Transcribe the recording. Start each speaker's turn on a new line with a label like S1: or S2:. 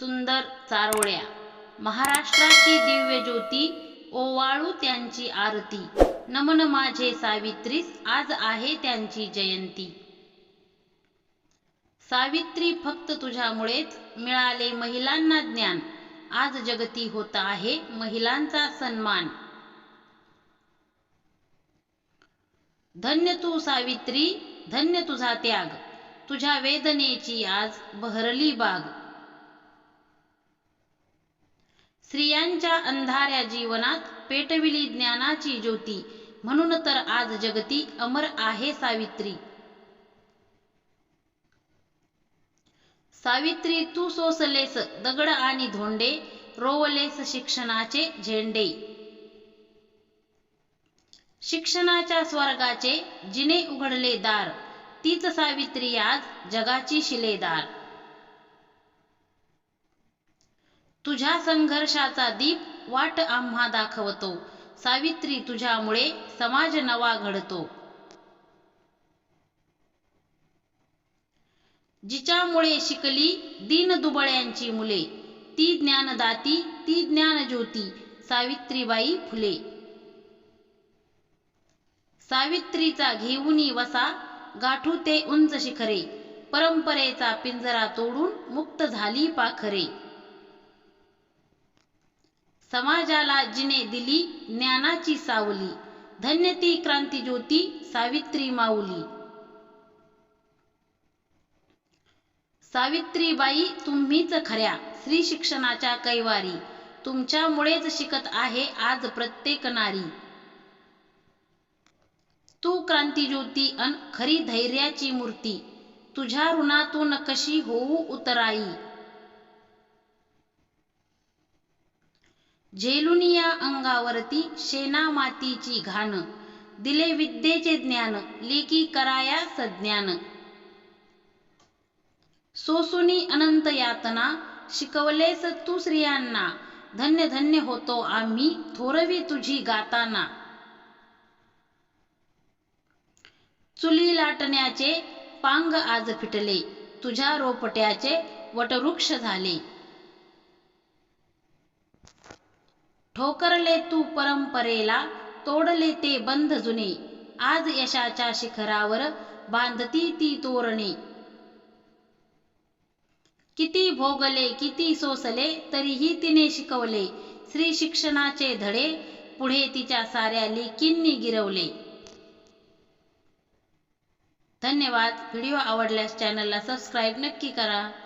S1: सुंदर चारोळ्या. महाराष्ट्राची दिव्य ज्योती ओवाळू त्यांची आरती. नमन माझे सावित्रीस आज आहे त्यांची जयंती. सावित्री फक्त तुझ्यामुळेच मिळाले महिलांना ज्ञान. आज जगती होत आहे महिलांचा सन्मान. धन्य तू सावित्री धन्य तुझा त्याग. तुझ्या वेदनेची आज बहरली बाग. स्त्रियांच्या अंधाऱ्या जीवनात पेटविली ज्ञानाची ज्योती. म्हणून तर आज जगती अमर आहे सावित्री. सावित्री तू सोसलेस दगड आणि धोंडे रोवलेस शिक्षणाचे झेंडे. शिक्षणाच्या स्वर्गाचे जिने उघडले दार. तीच सावित्री आज जगाची शिलेदार. तुझ्या संघर्षाचा दीप वाट आम्हा दाखवतो. सावित्री तुझ्यामुळे समाज नवा घडतो. जिच्यामुळे शिकली दीन दुबळ्यांची मुले ती ज्ञानदाती ती ज्ञानज्योती सावित्रीबाई फुले. सावित्रीचा घेऊनी वसा गाठू ते उंच शिखरे परंपरेचा पिंजरा तोडून मुक्त झाली पाखरे. समाजाला जिने दिली ज्ञानाची सावली. धन्य ती क्रांती ज्योती सावित्री माऊली. सावित्रीबाई तुम्हीच खऱ्या स्त्री शिक्षणाच्या कैवारी. तुमच्यामुळेच शिकत आहे आज प्रत्येक नारी. तू क्रांतीज्योती अन खरी धैर्याची मूर्ती. तुझ्या ऋणातून कशी होऊ उतराई? झेलुनिया अंगावरती शेना मातीची घाण दिले विद्येचे ज्ञान लेकी कराया सज्ञान. सोसुनी अनंत यातना शिकवलेस तू स्त्रियांना धन्य धन्य होतो आम्ही थोरवी तुझी गाताना. चुली लाटण्याचे पांग आज फिटले तुझ्या रोपट्याचे वटवृक्ष झाले. ठोकरले तू परंपरेला तोडले ते बंध जुने. आज यशाच्या शिखरावर बांधती ती तोरणे. किती भोगले किती सोसले तरीही तिने शिकवले. स्त्री शिक्षणाचे धडे पुढे तिच्या साऱ्या लेकींनी गिरवले. धन्यवाद. व्हिडिओ आवडल्यास चॅनलला सबस्क्राईब नक्की करा.